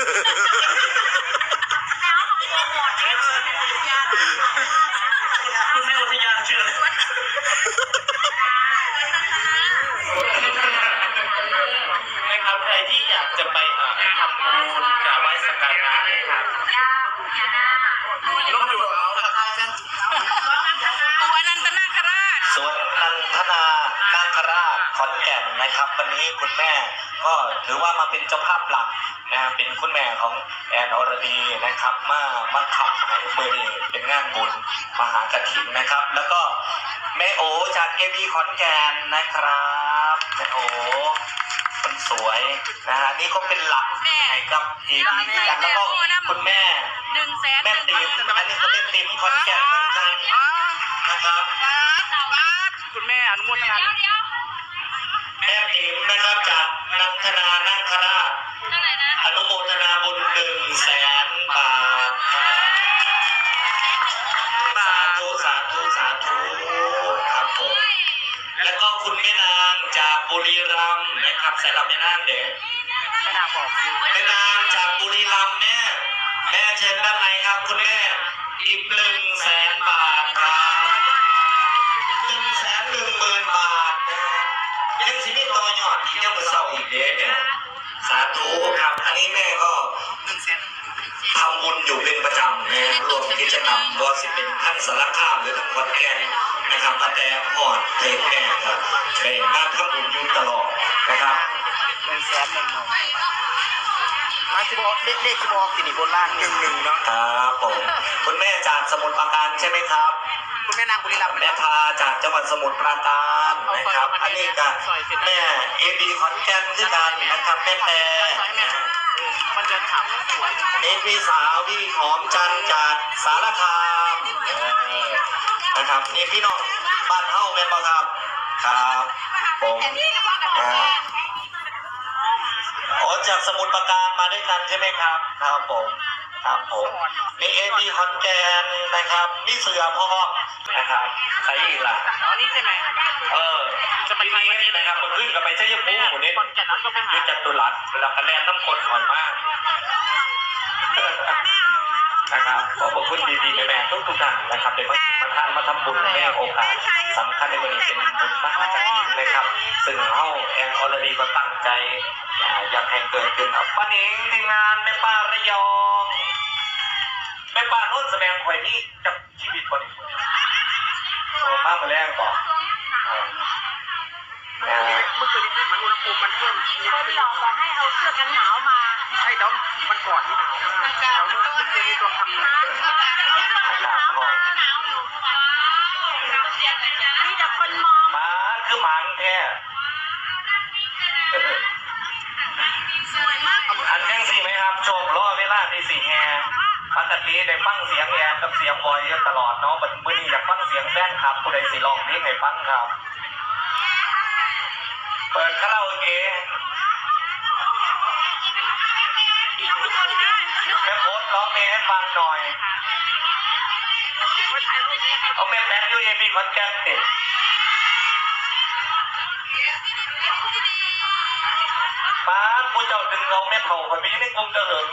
นะครับใครที่อยากจะไปทำบุญกราบไหว้สักการะนะครับลงกักทายกันปูอนันตนาราชสวนนันทนานาคราชขอนแก่นนะครับ วันนี้คุณแม่ก็ถือว่ามาเป็นเจ้าภาพหลัก เป็นคุณแม่ของแอนอรดีนะครับ มามาขับให้เมื่อนี้เป็นงานบุญมหากฐินนะครับ แล้วก็แม่โอจากเอบีขอนแก่นนะครับแม่โอคนสวยนะฮะนี่ก็เป็นหลักให้กับเอบีกันแล้วก็คุณแม่หนึ่งแสนแม่หนึ่งติ๋พันมอันนี้ก็เป็นติ๋มขอนแก่นเหมือนกันอ๋อนะครับ คุณแม่อนุโมทนา ม่ติ๋มนะครับจากนันทนานาคราชเท่าไหร่นะอนุโมทนาบุญหนึ่งแสนบาทครับสาธุสาธุสาธุครับผมแล้วก็คุณแม่นางจากบุรีรัมย์นะครับใส่ลำแม่นางเด็กไม่น่าบอกคือแม่นางจากบุรีรัมย์แม่แม่เชิญด้านในครับคุณแม่อีกหนึ่งแสนบาทครับหนึ่งแสนหนึ่งหมื่นบาทนะยังสิมีต่อ ยอดที่ยังมือเศร้าอีกเด้เนี่ยสาธุครับ อันนี้แม่ก็ทำบุญอยู่เป็นประจำนะรวมกิจกรรมว่าสิเป็นท่านสารคามหรือทั้งวัดแกนนะครับมาแต่หอดเพลงแม่ครับเป็นมาทำบุญอยู่ตลอดนะครับ หนึ่งแสนหนึ่งหมื่นมาสิบออกเลขเลขสิบออกสิริบนล่างหนึ่งหนึ่งเนาะครับผมคุณแม่จากสมุทรปราการใช่ไหมครับคุณแม่นางบุรีรัมย์แม่พาจากจังหวัดสมุทรปราการนะครับอันนี้ก็แม่เอบีขอนแก่นที่กันนะครับแม่แต่มันจะถามสวยเอพี่สาวพี่หอมจันทร์จากสารคามเออนะครับนี่พี่น้องบ้านเฮ้าเป็นบ่ครับครับผม อ่าอ๋อจากสมุทรปราการมาด้วยกันใช่ไหมครับ ครับผม ครับผม มีเอพีขอนแก่นนะครับ มีเสือพ่อนะครับใครอีกล่ะ อ๋อนี่ใช่ไหมเออจะไปนี้นะครับมันขึ้นกับไปใช้ยภูมิหมดนี้คนแก่นนั้นก็เป็นหายุจัตุรัสเวลาคะแนนน้ำคนหอยมาก นะครับขอบพระคุณดีๆแม่ๆทุกทุกๆท่านนะครับเด็กมามาทานมาทำบุญในโอกาสสำคัญในวันนี้เป็นบุญมหากฐินนะครับ ซึ่งเฮาแอนออลดีก็ตั้งใจอ่าอยากให้เกิดขึ้นครับป้าเองทีมงานแม่ป้าระยองแม่ป้าโน้นแสดงข่อยนี่กับชีวิตคนนี้โอ้มากมาแรงก่อนอ่า ภูมิมันเพิ่มนิดคนหลอกบอกให้เอาเสื้อกันหนาวมา ใช่แล้วมันก่อนที่หนาวมากแล้วเมื่อคืนนี้ตัวทำเอาเสื้อกันหนาวมาหนาวอยู่มีแต่คนมองหมาคือหมันแท้สวยมากอันยังสี่ไหมครับโชคล้อเวลาที่สี่แฮปกติได้ฟังเสียงแอนกับเสียงบอยตลอดเนาะบัดมื้อนี้อยากฟังเสียงแฟนคลับผู้ใดสิร้องเพลงให้ฟังครับ เปิดคารา ฟังหน่อย เอาแม่แบงค์ยูเอพีคอนแกนติป้าผู้เจ้าดึงเอาแม่เถ่าคนไปอยี่ในกลุ่มเจะเหิง